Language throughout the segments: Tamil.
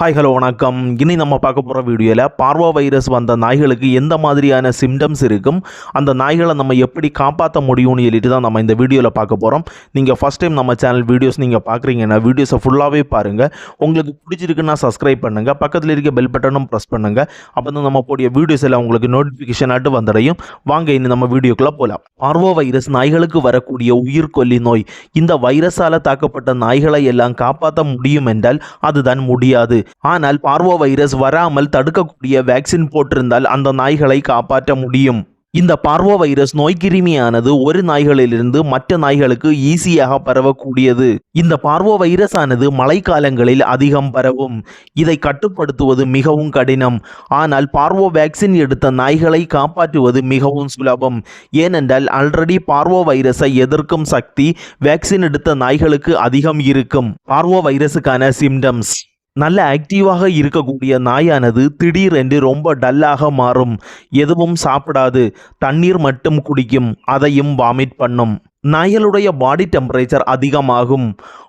ஹாய் ஹலோ வணக்கம். இனி நம்ம பார்க்க போகிற வீடியோவில் பார்வா வைரஸ் வந்த நாய்களுக்கு எந்த மாதிரியான சிம்டம்ஸ் இருக்கும்? அந்த நாய்களை நம்ம எப்படி காப்பாற்ற முடியும்னு சொல்லிட்டு தான் நம்ம இந்த வீடியோவில் பார்க்க போகிறோம் நீங்கள் ஃபஸ்ட் டைம் நம்ம சேனல் வீடியோஸ் நீங்கள் பார்க்குறீங்கன்னா வீடியோஸை ஃபுல்லாகவே பாருங்கள் உங்களுக்கு பிடிச்சிருக்குன்னா சப்ஸ்கிரைப் பண்ணுங்கள் பக்கத்தில் இருக்க பெல் பட்டனும் ப்ரெஸ் பண்ணுங்கள் அப்போ தான் நம்ம போடிய வீடியோஸ் எல்லாம் உங்களுக்கு நோட்டிஃபிகேஷன் ஆட்டு வந்துடையும். வாங்க இனி நம்ம வீடியோக்குள்ளே போகலாம் பார்வா வைரஸ் நாய்களுக்கு வரக்கூடிய உயிர்கொல்லி நோய். இந்த வைரஸால் தாக்கப்பட்ட நாய்களை எல்லாம் காப்பாற்ற முடியும் என்றால் அதுதான் முடியாது. ஆனால் பார்வோ வைரஸ் வராமல் தடுக்கக்கூடிய வேக்சின் போட்டிருந்தால் அந்த நாய்களை காப்பாற்ற முடியும். இந்த பார்வோ வைரஸ் நோய்க்கிருமியானது ஒரு நாய்களிலிருந்து மற்ற நாய்களுக்கு ஈஸியாக பரவக்கூடியது. இந்த பார்வோ வைரஸ் ஆனது மழைக்காலங்களில் அதிகம் பரவும். இதை கட்டுப்படுத்துவது மிகவும் கடினம். ஆனால் பார்வோ வேக்சின் எடுத்த நாய்களை காப்பாற்றுவது மிகவும் சுலபம். ஏனென்றால் ஆல்ரெடி பார்வோ வைரஸை எதிர்க்கும் சக்தி வேக்சின் எடுத்த நாய்களுக்கு அதிகம் இருக்கும். பார்வோ வைரஸுக்கான சிம்டம்ஸ். நல்ல ஆக்டிவாக இருக்கக்கூடிய நாயானது திடீரென்று ரொம்ப டல்லாக மாறும். எதுவும் சாப்பிடாது. தண்ணீர் மட்டும் குடிக்கும். அதையும் வாமிட் பண்ணும். நாய்களுடைய பாடி டெம்பரேச்சர் அதிகமாகும்.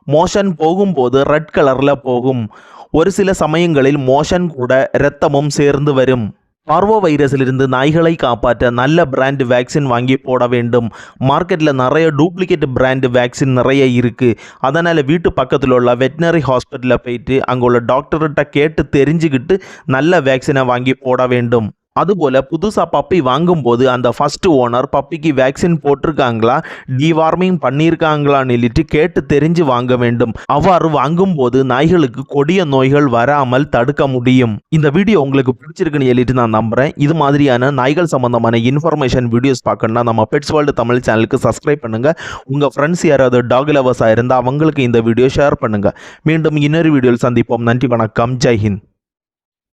மோஷன் போகும்போது ரெட் கலரில் போகும். ஒரு சில சமயங்களில் மோஷன் கூட இரத்தமும் சேர்ந்து வரும். பார்வோ வைரஸிலிருந்து நாய்களை காப்பாற்ற நல்ல பிராண்ட் வேக்சின் வாங்கி போட வேண்டும். மார்க்கெட்டில் நிறைய டூப்ளிகேட் பிராண்ட் வேக்சின் நிறைய இருக்குது அதனால் வீட்டு பக்கத்தில் உள்ள வெட்டினரி ஹாஸ்பிட்டலில் போயிட்டு அங்கே உள்ள டாக்டர்கிட்ட கேட்டு தெரிஞ்சுக்கிட்டு நல்ல வேக்சினை வாங்கி போட வேண்டும். அதுபோல் புதுசாக பப்பி வாங்கும்போது அந்த ஃபர்ஸ்ட் ஓனர் பப்பிக்கு வேக்சின் போட்டிருக்காங்களா? டிவார்மிங் பண்ணியிருக்காங்களான்னு சொல்லிட்டு கேட்டு தெரிஞ்சு வாங்க வேண்டும். அவ்வாறு வாங்கும்போது நாய்களுக்கு கொடிய நோய்கள் வராமல் தடுக்க முடியும். இந்த வீடியோ உங்களுக்கு பிடிச்சிருக்குன்னு சொல்லிட்டு நான் நம்புகிறேன் இது மாதிரியான நாய்கள் சம்பந்தமான இன்ஃபர்மேஷன் வீடியோஸ் பார்க்கணும்னா நம்ம பெட்ஸ் வேர்ல்டு தமிழ் சேனலுக்கு சப்ஸ்கிரைப் பண்ணுங்கள் உங்கள் ஃப்ரெண்ட்ஸ் யாராவது டாக் லவர்ஸாக இருந்தால் அவங்களுக்கு இந்த வீடியோ ஷேர் பண்ணுங்கள் மீண்டும் இன்னொரு வீடியோவில் சந்திப்போம். நன்றி வணக்கம். ஜெய்ஹிந்த்